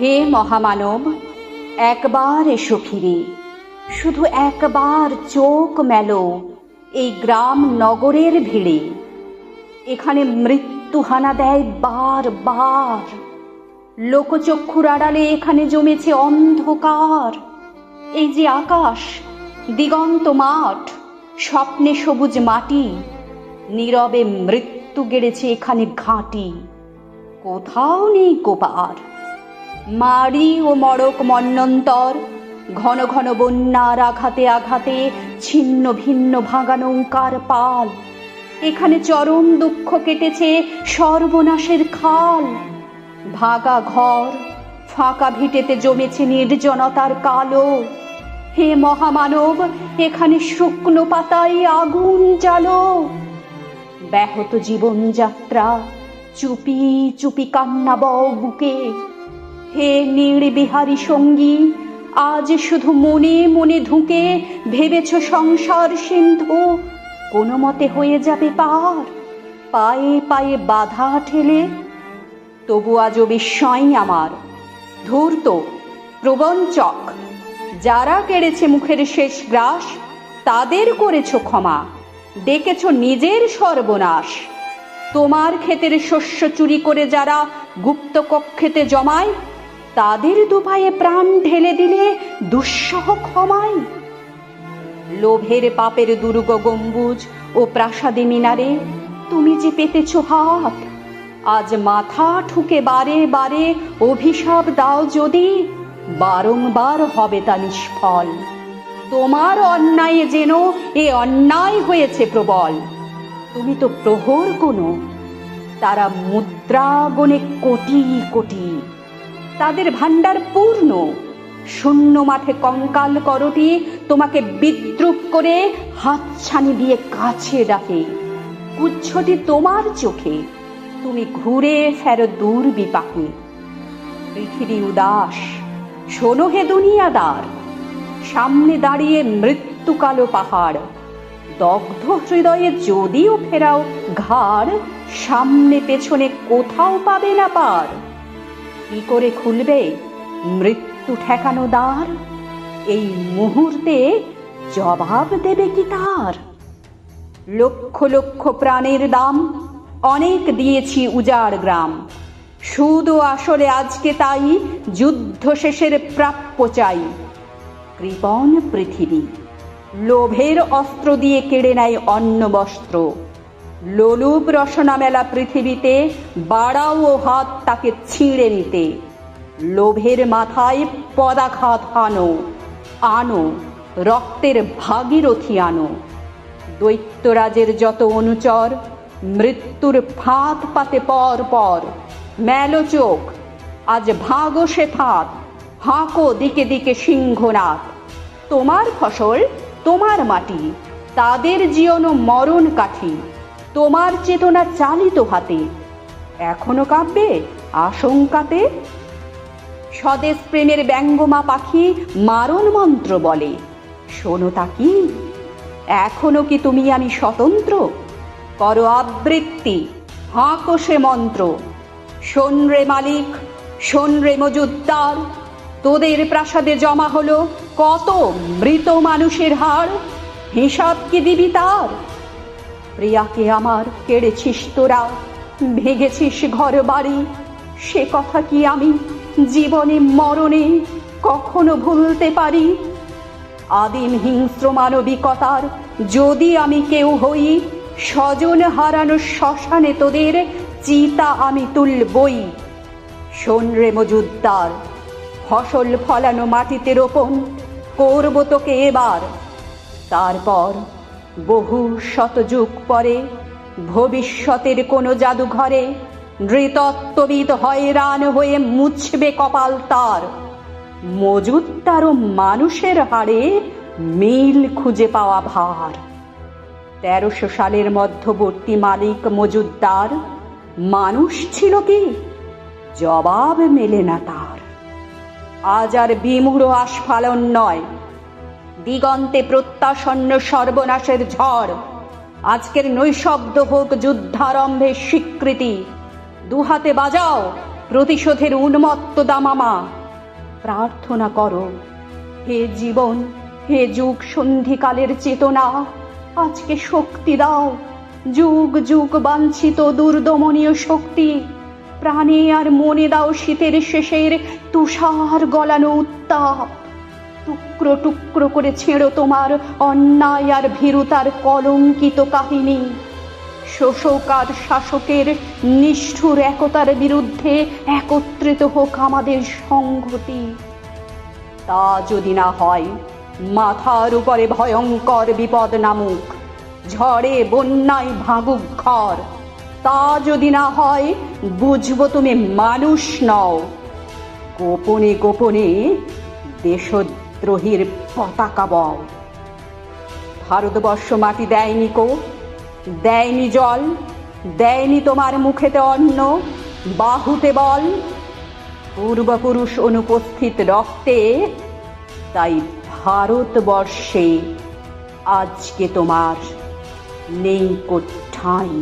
হে মহামানব, একবার এসো ফিরে। শুধু একবার চোখ মেলো এই গ্রাম নগরের ভিড়ে। এখানে মৃত্যু হানা দেয় বার বার লোকচক্ষুর আড়ালে এখানে জমেছে অন্ধকার। এই যে আকাশ, দিগন্ত মাঠ, স্বপ্নে সবুজ মাটি, নীরবে মৃত্যু গেড়েছে এখানে ঘাঁটি। কোথাও নেই কোপার। মাড়ি ও মড়ক মন্নন্তর, ঘন ঘন বন্যার আঘাতে আঘাতে ছিন্ন ভিন্ন ভাঙা নৌকার পাল। এখানে চরম দুঃখ কেটেছে সর্বনাশের খাল। ভাগা ঘর, ফাঁকা ভিটেতে জমেছে নির্জনতার কালো। হে মহামানব, এখানে শুকনো পাতায় আগুন জ্বালো। ব্যাহত জীবনযাত্রা, চুপি চুপি কান্না বুকে। হে নির্বিহারী সঙ্গী, আজ শুধু মনে মনে ধুকে ভেবেছ সংসার সিন্ধু। কোনো মতে হয়ে যাবে পার, পায়ে পায়ে বাধা ঠেলে। তবু আজও বিস্ময় আমার, ধূর্ত প্রবঞ্চক যারা কেড়েছে মুখের শেষ গ্রাস, তাদের করেছ ক্ষমা। ডেকেছ নিজের সর্বনাশ। তোমার ক্ষেতের শস্য চুরি করে যারা গুপ্ত কক্ষেতে জমায় তাদের দুপায়ে প্রাণ ঢেলে দিলে দুঃসহ ক্ষমায় লোভের পাপের দুর্গ গম্বুজ ও প্রাসাদে মিনারে তুমি যে পেতেছ হাত, আজ মাথা ঠুকে বারে বারে অভিশাপ দাও যদি, বারংবার হবে তা নিষ্ফল। তোমার অন্যায় যেন এ অন্যায় হয়েছে প্রবল। তুমি তো প্রহর কোনো, তারা মুদ্রা গণে কোটি কোটি। তাদের ভাণ্ডার পূর্ণ। শূন্য মাঠে কঙ্কাল করটি তোমাকে বিদ্রুপ করে হাতছানি দিয়ে কাছে ডাকে কুচ্ছটি তোমার চোখে। তুমি ঘুরে ফেরো দূর বিপাকে পৃথিবী উদাস। শোনো হে দুনিয়াদার। সামনে দাঁড়িয়ে মৃত্যু কালো পাহাড়। দগ্ধ হৃদয়ে যদিও ফেরাও ঘাড়, সামনে পেছনে কোথাও পাবে না পার। কি করে খুলবে? মৃত্যু ঠেকানো দ্বার? এই মুহূর্তে জবাব দেবে কি তার? লক্ষ লক্ষ প্রাণের দাম, অনেক দিয়েছি উজাড় গ্রাম। শুধু আসলে আজকে তাই, যুদ্ধ শেষের প্রাপ্য চাই। কৃপণ পৃথিবী, লোভের অস্ত্র দিয়ে কেড়ে নেয় অন্ন বস্ত্র। লোলুপ রসনা মেলা পৃথিবীতে বাড়াও হাত তাকে ছিঁড়ে নিতে। লোভের মাথায় পদাঘাত আনো আনো, রক্তের ভাগীরথী আনো। দৈত্যরাজের যত অনুচর, মৃত্যুর ফাঁদ পাতে পর পর মেলো চোখ, আজ ভাগো সে ফাঁদ, হাঁকো দিকে দিকে সিংহনাথ তোমার ফসল তোমার মাটি, তাদের জীবন মরণ কাঠি। তোমার চেতনা চালিত হাতে। এখনও কাঁপবে আশঙ্কাতে? স্বদেশ প্রেমের ব্যঙ্গমা পাখি মারণ মন্ত্র বলে। শোনো তা কি এখনও কি তুমি আমি স্বতন্ত্র? করো আবৃত্তি, হাঁকো মন্ত্র। শোন রে মালিক, শোন রে মজুদ্দার, তোদের প্রাসাদে জমা হলো কত মৃত মানুষের হাড়? হিসাব কি দিবি তার? প্রিয়াকে আমার কেড়েছিস তোরা? ভেঙেছিস ঘর বাড়ি সে কথা কি আমি জীবনে, মরণে কখনো ভুলতে পারি? আদিম হিংস্র মানবিকতার যদি আমি কেউ হই, স্বজন হারানো শ্মশানে তোদের চিতা আমি তুলবই। শোন রে মজুদ্দার, ফসল ফলানো মাটিতে রোপণ করব তোকে এবার। তারপর বহু শতযুগ পরে ভবিষ্যতের কোনো জাদুঘরে নৃতত্ত্ববিদ হয়রান হয়ে মুছবে কপাল তার। মজুদ্দার ও মানুষের হাড়ে মিল খুঁজে পাওয়া ভার। তেরোশো সালের মধ্যবর্তী মালিক মজুদ্দার, মানুষ ছিল কি? জবাব মেলে না তার। আজ আর বিমূঢ় আস্ফালন নয় দিগন্তে প্রত্যাসন্ন সর্বনাশের ঝড়। আজকের নৈশব্দ হোক যুদ্ধারম্ভের স্বীকৃতি। দুহাতে বাজাও প্রতিশোধের উন্মত্ত দামামা। প্রার্থনা করো, হে জীবন, হে যুগ সন্ধিকালের চেতনা, আজকে শক্তি দাও। যুগ যুগ বাঞ্ছিত দুর্দমনীয় শক্তি, প্রাণে আর মনে দাও শীতের শেষের তুষার গলানো উত্তাপ। টুকরো টুকরো করে ছেড়ো তোমার অন্যায় আর ভীরুতার কলঙ্কিত কাহিনী। শোষক আর শাসকের নিষ্ঠুর একতার বিরুদ্ধে একত্রিত হোক আমাদের সংহতি। তা যদি না হয়, মাথার উপরে ভয়ঙ্কর বিপদ নামুক, ঝড়ে বন্যায় ভাঙুক ঘর। তা যদি না হয়, বুঝব তুমি মানুষ নও। গোপনে গোপনে দেশদ্রোহীর পতাকা বও ভারতবর্ষ মাটি দেয়নি কো, দেয়নি জল, দেয়নি তোমার মুখেতে অন্ন, বাহুতে বল। পূর্বপুরুষ অনুপস্থিত রক্তে, তাই ভারতবর্ষে আজকে তোমার নেই কোঠাই